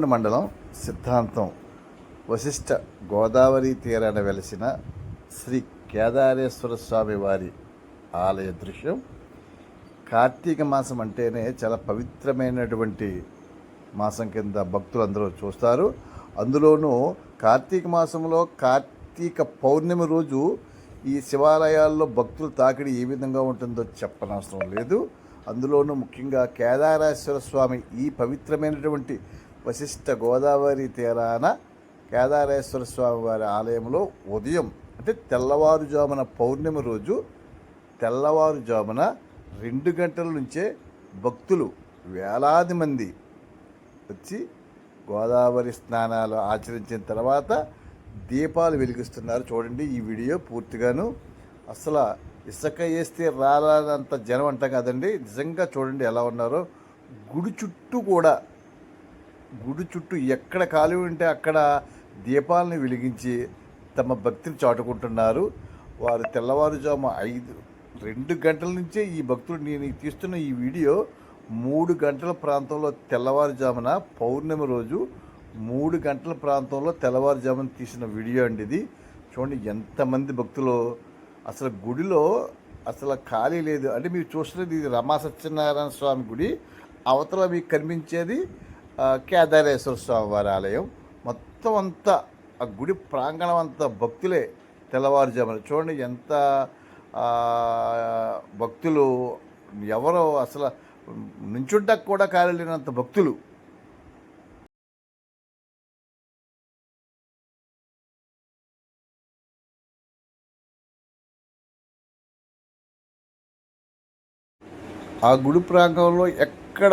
మండలం సిద్ధాంతం వశిష్ఠ గోదావరి తీరాన వెలసిన శ్రీ కేదారేశ్వర స్వామి వారి ఆలయ దృశ్యం. కార్తీక మాసం అంటేనే చాలా పవిత్రమైనటువంటి మాసం కింద భక్తులు అందరూ చూస్తారు. అందులోనూ కార్తీక మాసంలో కార్తీక పౌర్ణమి రోజు ఈ శివాలయాల్లో భక్తుల తాకిడి ఏ విధంగా ఉంటుందో చెప్పనవసరం లేదు. అందులోనూ ముఖ్యంగా కేదారేశ్వర స్వామి ఈ పవిత్రమైనటువంటి వశిష్ఠ గోదావరి తీరాన కేదారేశ్వర స్వామి వారి ఆలయంలో ఉదయం అంటే తెల్లవారుజామున పౌర్ణమి రోజు తెల్లవారుజామున రెండు గంటల నుంచే భక్తులు వేలాది మంది వచ్చి గోదావరి స్నానాలు ఆచరించిన తర్వాత దీపాలు వెలిగిస్తున్నారు. చూడండి ఈ వీడియో పూర్తిగాను. అసలు ఇసుక వేస్తే రాలనంత జనం అంటాం కదండి. నిజంగా చూడండి ఎలా ఉన్నారో. గుడి చుట్టూ కూడా గుడి చుట్టూ ఎక్కడ ఖాళీ ఉంటే అక్కడ దీపాలను వెలిగించి తమ భక్తిని చాటుకుంటున్నారు. వారు తెల్లవారుజాము ఐదు రెండు గంటల నుంచే ఈ భక్తుడు నేను తీస్తున్న ఈ వీడియో మూడు గంటల ప్రాంతంలో తెల్లవారుజామున పౌర్ణమి రోజు మూడు గంటల ప్రాంతంలో తెల్లవారుజామున తీసిన వీడియో అండి ఇది. చూడండి ఎంతమంది భక్తులు అసలు గుడిలో అసలు ఖాళీ లేదు. అంటే మీరు చూస్తున్నది ఇది రమా సత్యనారాయణ స్వామి గుడి. అవతల మీకు కనిపించేది కేదారేశ్వర స్వామి వారి ఆలయం. మొత్తం అంతా ఆ గుడి ప్రాంగణం అంతా భక్తులే తెల్లవారుజామున. చూడండి ఎంత భక్తులు ఎవరో అసలు నుంచుంటకు కూడా కాలేనంత భక్తులు. ఆ గుడి ప్రాంగణంలో ఎక్కడ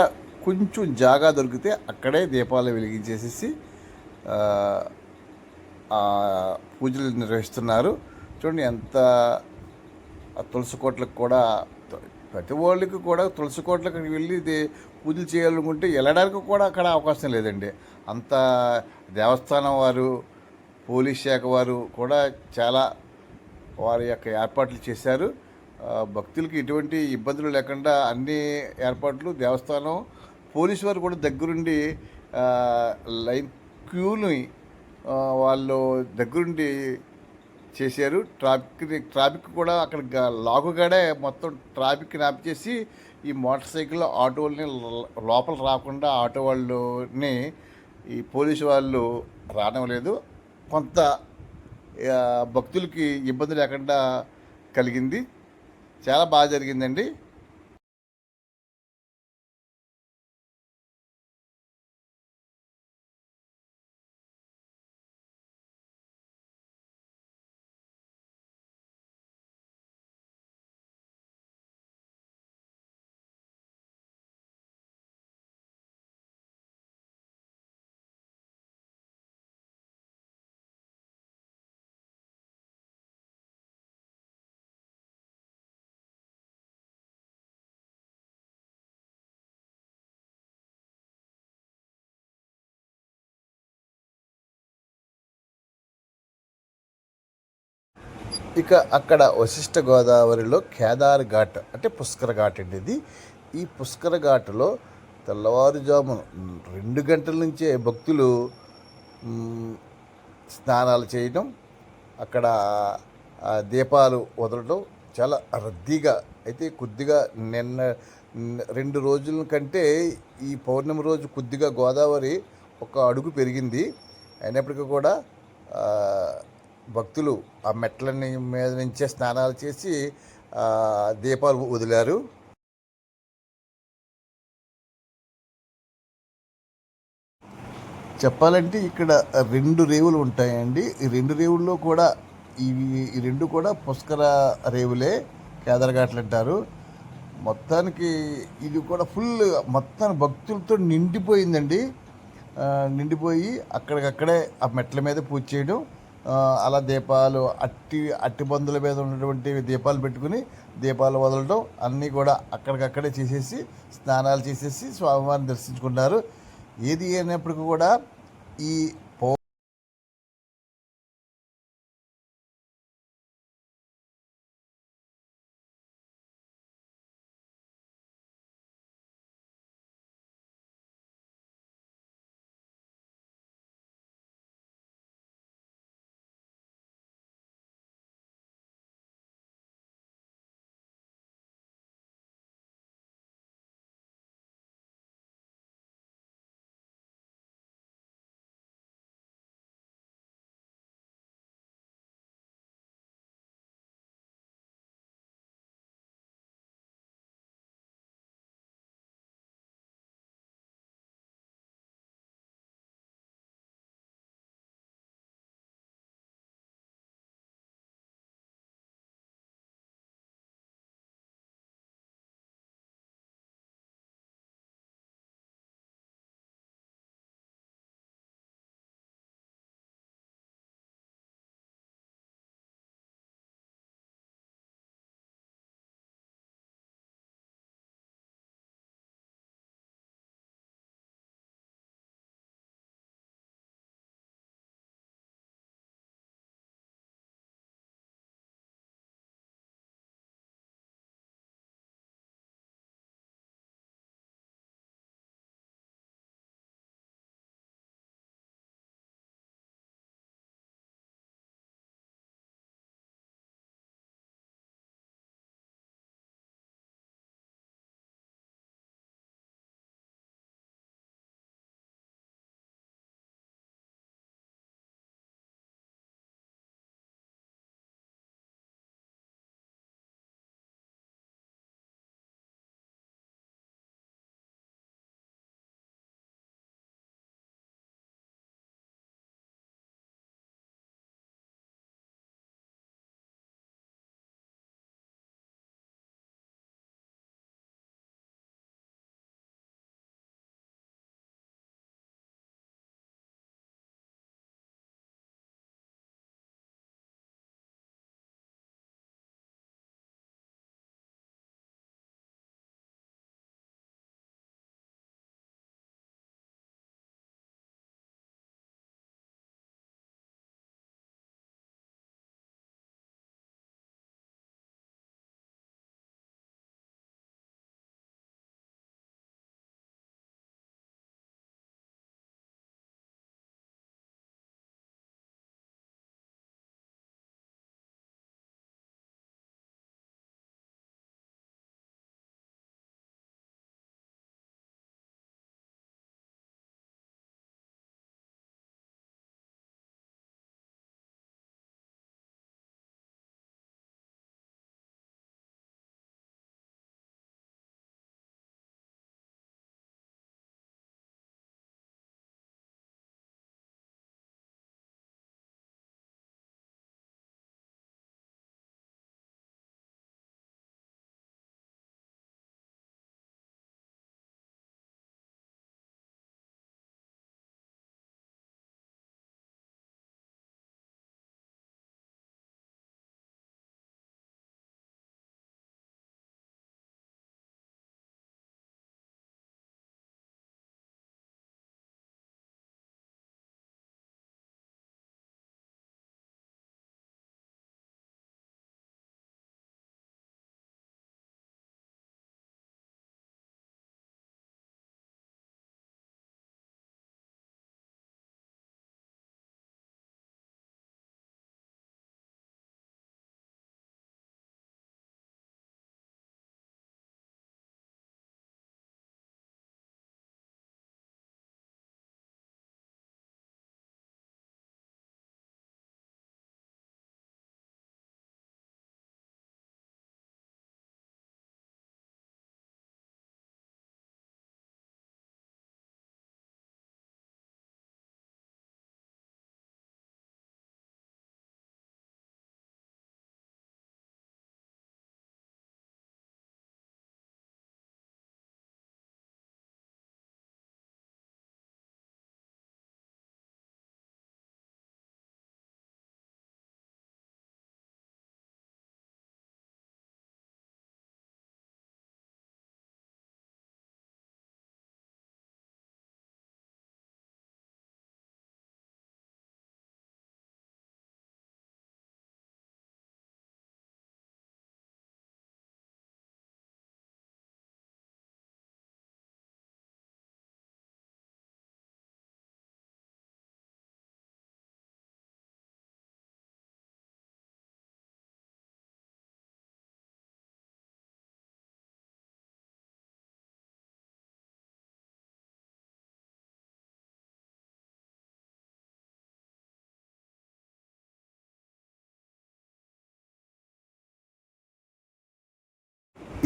కొంచెం జాగా దొరికితే అక్కడే దీపాలు వెలిగించేసేసి పూజలు నిర్వహిస్తున్నారు. చూడండి ఎంత తులసి కోట్లకు కూడా ప్రతి వాళ్ళకి కూడా తులసి కోట్లకు వెళ్ళి పూజలు చేయాలనుకుంటే వెళ్ళడానికి కూడా అక్కడ అవకాశం లేదండి. అంత దేవస్థానం వారు పోలీస్ శాఖ వారు కూడా చాలా వారి యొక్క ఏర్పాట్లు చేశారు. భక్తులకి ఎటువంటి ఇబ్బందులు లేకుండా అన్ని ఏర్పాట్లు దేవస్థానం పోలీసు వారు కూడా దగ్గరుండి లైన్ క్యూని వాళ్ళు దగ్గరుండి చేశారు. ట్రాఫిక్ ట్రాఫిక్ కూడా అక్కడ లాగుగాడే మొత్తం ట్రాఫిక్ నాప్ చేసి ఈ మోటార్ సైకిల్ ఆటోల్ని లోపల రాకుండా ఆటో వాళ్ళని ఈ పోలీసు వాళ్ళు రానివ్వలేదు. కొంత భక్తులకి ఇబ్బంది లేకుండా కలిగింది. చాలా బాగా జరిగిందండి. ఇక అక్కడ వశిష్ఠ గోదావరిలో కేదార్ ఘాట్ అంటే పుష్కర ఘాట్ అండి ఇది. ఈ పుష్కర ఘాట్లో తెల్లవారుజామున రెండు గంటల నుంచే భక్తులు స్నానాలు చేయడం అక్కడ దీపాలు వదలడం చాలా రద్దీగా అయితే కొద్దిగా నిన్న రెండు రోజుల కంటే ఈ పౌర్ణమి రోజు కొద్దిగా గోదావరి ఒక అడుగు పెరిగింది. అయినప్పటికీ కూడా భక్తులు ఆ మెట్లని మీద నుంచే స్నానాలు చేసి దీపాలు వదిలారు. చెప్పాలంటే ఇక్కడ రెండు రేవులు ఉంటాయండి. ఈ రెండు రేవుల్లో కూడా ఇవి ఈ రెండు కూడా పుష్కర రేవులే కేదార్ఘాట్లు అంటారు. మొత్తానికి ఇది కూడా ఫుల్ మొత్తం భక్తులతో నిండిపోయిందండి. నిండిపోయి అక్కడికక్కడే ఆ మెట్ల మీద పూజ చేయడం. అలా దీపాలు అట్టి అట్టి బందుల మీద ఉన్నటువంటి దీపాలు పెట్టుకుని దీపాలు వదలడం అన్నీ కూడా అక్కడికక్కడే చేసేసి స్నానాలు చేసేసి స్వామివారిని దర్శించుకున్నారు ఏది అయినప్పటికీ కూడా ఈ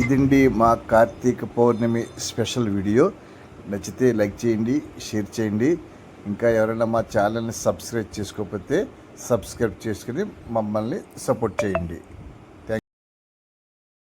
ఇదండి మా కార్తీక పౌర్ణమి స్పెషల్ వీడియో. నచ్చితే లైక్ చేయండి షేర్ చేయండి. ఇంకా ఎవరైనా మా ఛానల్ని సబ్స్క్రైబ్ చేసుకోకపోతే సబ్స్క్రైబ్ చేసుకుని మమ్మల్ని సపోర్ట్ చేయండి.